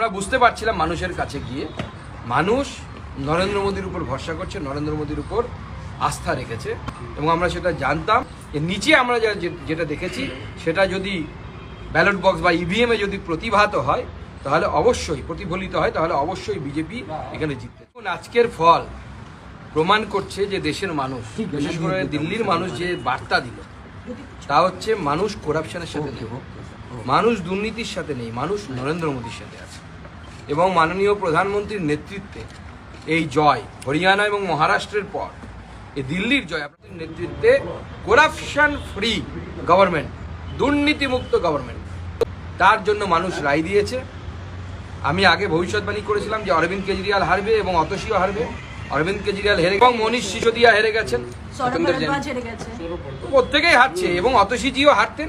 আমরা বুঝতে পারছিলাম মানুষের কাছে গিয়ে। মানুষ নরেন্দ্র মোদীর উপর ভরসা করছে নরেন্দ্র মোদীর উপর আস্থা রেখেছে এবং আমরা সেটা জানতাম। যে নিচে আমরা যেটা দেখেছি সেটা যদি ব্যালট বক্স বা ইভিএমে যদি প্রতিভাত হয় তাহলে অবশ্যই প্রতিফলিত হয় তাহলে অবশ্যই বিজেপি এখানে জিতবে। আজকের ফল প্রমাণ করছে যে দেশের মানুষ বিশেষ করে দিল্লির মানুষ যে বার্তা দিল তা হচ্ছে মানুষ করাপশনের সাথে নেই। মানুষ দুর্নীতির সাথে নেই মানুষ নরেন্দ্র মোদীর সাথে আছে। এবং মাননীয় প্রধানমন্ত্রীর নেতৃত্বে এই জয় হরিয়ানা এবং মহারাষ্ট্রের পর এই দিল্লির জয় আপনাদের নেতৃত্বে করাপশন ফ্রি গভর্নমেন্ট দুর্নীতিমুক্ত গভর্নমেন্ট তার জন্য মানুষ রায় দিয়েছে। আমি আগে ভবিষ্যৎবাণী করেছিলাম যে অরবিন্দ কেজরিওয়াল হারবে এবং অতসীও হারবে। অরবিন্দ কেজরিওয়াল হেরে এবং মনীষ সিসোদিয়া হেরে গেছেন। প্রত্যেকেই হারছে এবং অতসীজিও হারতেন।